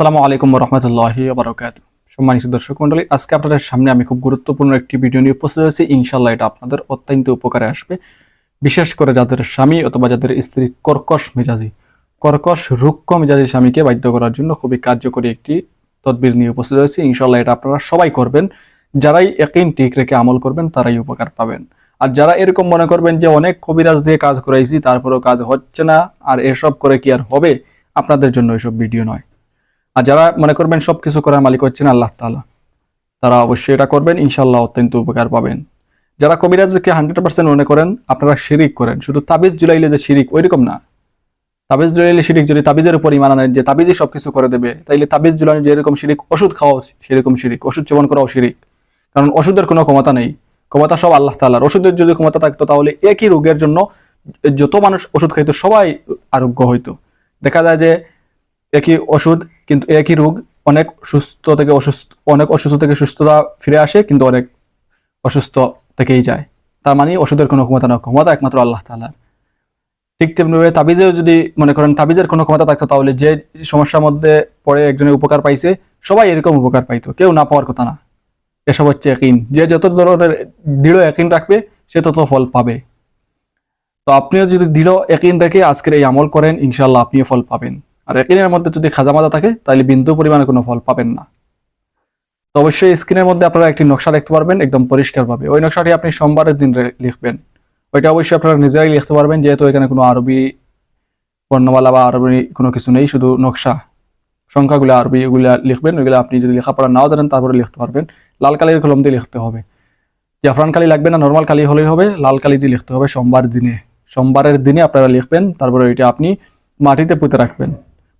আসসালামু আলাইকুম রহমতুল্লাহি বারকাত সম্মানিত দর্শক মন্ডলী আজকে আপনাদের সামনে আমি খুব গুরুত্বপূর্ণ একটি ভিডিও নিয়ে উপস্থিত হয়েছি। ইনশাল্লাহ এটা আপনাদের অত্যন্ত উপকারে আসবে। বিশেষ করে যাদের স্বামী অথবা যাদের স্ত্রী কর্কশ মেজাজি, কর্কশ রুক্ষ মেজাজি স্বামীকে বাধ্য করার জন্য খুবই কার্যকরী একটি তদবির নিয়ে উপস্থিত হয়েছি। ইনশাল্লাহ এটা আপনারা সবাই করবেন। যারাই একই টিক রেখে আমল করবেন, তারাই উপকার পাবেন। আর যারা এরকম মনে করবেন যে অনেক কবিরাজ দিয়ে কাজ করাইছি, তারপরেও কাজ হচ্ছে না, আর এসব করে কি আর হবে? আপনাদের জন্য এসব ভিডিও নয়। আর যারা মনে করবেন সবকিছু করার মালিক হচ্ছেন আল্লাহ তাআলা, তারা অবশ্যই এটা করবেন ইনশাল্লাহ অত্যন্ত উপকার পাবেন। যারা কবিরাজকে হান্ড্রেড পার্সেন্ট মনে করেন, আপনারা শিরিক করেন। শুধু তাবিজ জুলাইলে যে শিরিক, ওইরকম না। তাবিজ জুলাইলে শিরিক যদি তাবিজের উপর ইমান আনেন, যে তাবিজই সবকিছু করে দেবে, তাইলে তাবিজ জুলানি যেরকম শিরিক, ওষুধ খাওয়াও সেরকম শিরিক। ওষুধ সেবন করাও শিরিক। কারণ ওষুধের কোনো ক্ষমতা নেই। ক্ষমতা সব আল্লাহ তাআলার। ওষুধের যদি ক্ষমতা থাকতো, তাহলে একই রোগের জন্য যত মানুষ ওষুধ খাইতো, সবাই আরোগ্য হইতো। দেখা যায় যে একই ওষুধ, কিন্তু একই রোগ, অনেক সুস্থ থেকে অসুস্থ, অনেক অসুস্থ থেকে সুস্থতা ফিরে আসে, কিন্তু অনেক অসুস্থ থেকেই যায়। তার মানে ওষুধের কোনো ক্ষমতা না ক্ষমতা একমাত্র আল্লাহ তাআলার ঠিক তেমনিভাবে তাবিজেও যদি মনে করেন তাবিজের কোনো ক্ষমতা থাকতো, তাহলে যে সমস্যার মধ্যে পরে একজনের উপকার পাইছে, সবাই এরকম উপকার পাইতো। কেউ না পাওয়ার কথা না। এসব হচ্ছে একিন যে যত ধরনের দৃঢ় একিন রাখবে, সে তত ফল পাবে। তো আপনিও যদি দৃঢ় একিন রেখে আজকের এই আমল করেন ইনশাল্লাহ আপনিও ফল পাবেন। আর একিনের মধ্যে যদি খাজা খাজামাজা থাকে, তাহলে বিন্দু পরিমাণে কোনো ফল পাবেন না। তো অবশ্যই স্ক্রিনের মধ্যে আপনারা একটি নকশা দেখতে পারবেন, একদম পরিষ্কারভাবে। ওই নকশাটি আপনি সোমবারের দিন লিখবেন। ওইটা অবশ্যই আপনারা নিজেরাই লিখতে পারবেন, যেহেতু এখানে কোনো আরবি বর্ণমালা বা আরবি কোনো কিছু নেই, শুধু নকশা সংখ্যাগুলো আরবি এগুলা লিখবেন, ওইগুলো আপনি যদি লেখাপড়া নাও জানেন, তারপরে লিখতে পারবেন। লাল কালির কলম দিয়ে লিখতে হবে। জাফরান কালি লাগবে না, নর্মাল কালি হলেই হবে, লাল কালি দিয়ে লিখতে হবে সোমবার দিনে। সোমবারের দিনে আপনারা লিখবেন, তারপরে ওইটা আপনি মাটিতে পুঁতে রাখবেন।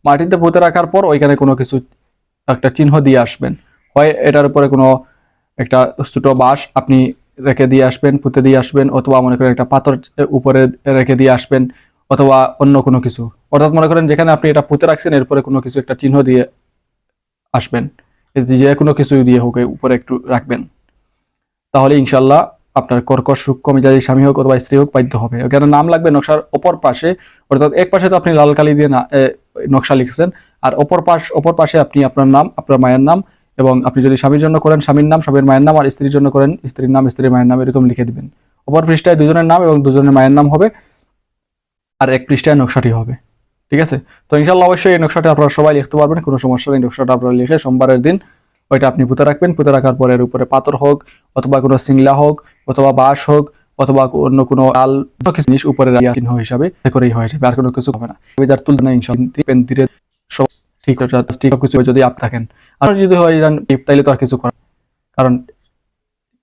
মাটিতে পুঁতে রাখার পর ওইখানে কোনো কিছু একটা চিহ্ন দিয়ে আসবেন। হয় এটার উপরে কোনো একটা ছোট বাঁশ আপনি রেখে দিয়ে আসবেন, পুঁতে দিয়ে আসবেন, অথবা মনে করেন একটা পাথর উপরে রেখে দিয়ে আসবেন, অথবা অন্য কোনো কিছু। অর্থাৎ মনে করেন যেখানে আপনি এটা পুঁতে রাখছেন এরপরে কোনো কিছু একটা চিহ্ন দিয়ে আসবেন। যে কোনো কিছু দিয়ে হোক উপরে একটু রাখবেন। তাহলে ইনশাল্লাহ আপনার কর্কশ সূক্ষ্ম মেজাজি স্বামী হোক অথবা স্ত্রী হোক বাধ্য হবে। ওখানে নাম লাগবে নকশার অপর পাশে, অর্থাৎ এক পাশে তো আপনি লাল কালি দিয়ে না নকশা লিখেছেন। আর অপর পাশ, অপর পাশে আপনি আপনার নাম, আপনার মায়ের নাম এবং আপনি যদি স্বামীর জন্য করেন স্বামীর নাম, স্বামীর মায়ের নাম আর স্ত্রীর জন্য করেন স্ত্রীর নাম, স্ত্রীর মায়ের নাম এরকম লিখে দিবেন। অপর পৃষ্ঠায় দুজনের নাম এবং দুজনের মায়ের নাম হবে আর এক পৃষ্ঠায় নকশাটি হবে। ঠিক আছে? তো ইনশাল্লাহ অবশ্যই এই নকশাটা আপনারা সবাই লিখতে পারবেন, কোনো সমস্যা নেই। নকশাটা আপনারা লিখে সোমবারের দিন ওইটা আপনি পুঁতে রাখবেন। পুঁতে রাখার পরে এর উপরে পাথর হোক অথবা কোনো সিংলা হোক অথবা বাঁশ হোক অথবা অন্য কোনো আল কিছু জিনিস উপরে চিহ্ন হিসাবে করেই হয়ে যাবে, আর কোনো কিছু হবে না। যার তুলনা ইনশাল্লাহ। সব ঠিক ঠিক কিছু যদি আপ থাকেন। আর যদি হয় তাইলে তো আর কিছু করার কারণ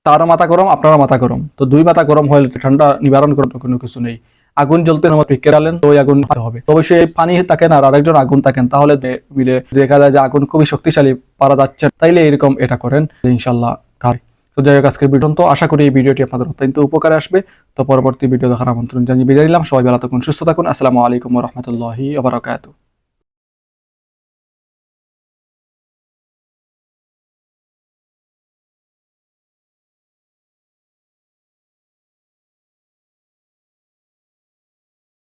তারও মাথা গরম, আপনারও মাথা গরম। তো দুই মাথা গরম হলে ঠান্ডা নিবারণ করার কোনো কিছু নেই। আগুন জ্বলতে ডালেন তো ওই আগুন হবে। তো অবশ্যই এই পানি থাকেন আর আরেকজন আগুন থাকেন, তাহলে মিলে দেখা যায় যে আগুন খুবই শক্তিশালী, পারা যাচ্ছে তাইলে এরকম এটা করেন ইনশাল্লাহ তো যাই হোক, আজকের ভিডিও তো আশা করি এই ভিডিওটি আপনাদের অত্যন্ত উপকারে আসবে। তো পরবর্তী ভিডিও দেখার আমন্ত্রণ জানিয়ে বিদায় নিলাম। সবাই ভালো থাকুন, সুস্থ থাকুন। আসসালামু আলাইকুম রহমতুল্লাহি আবরাকাতু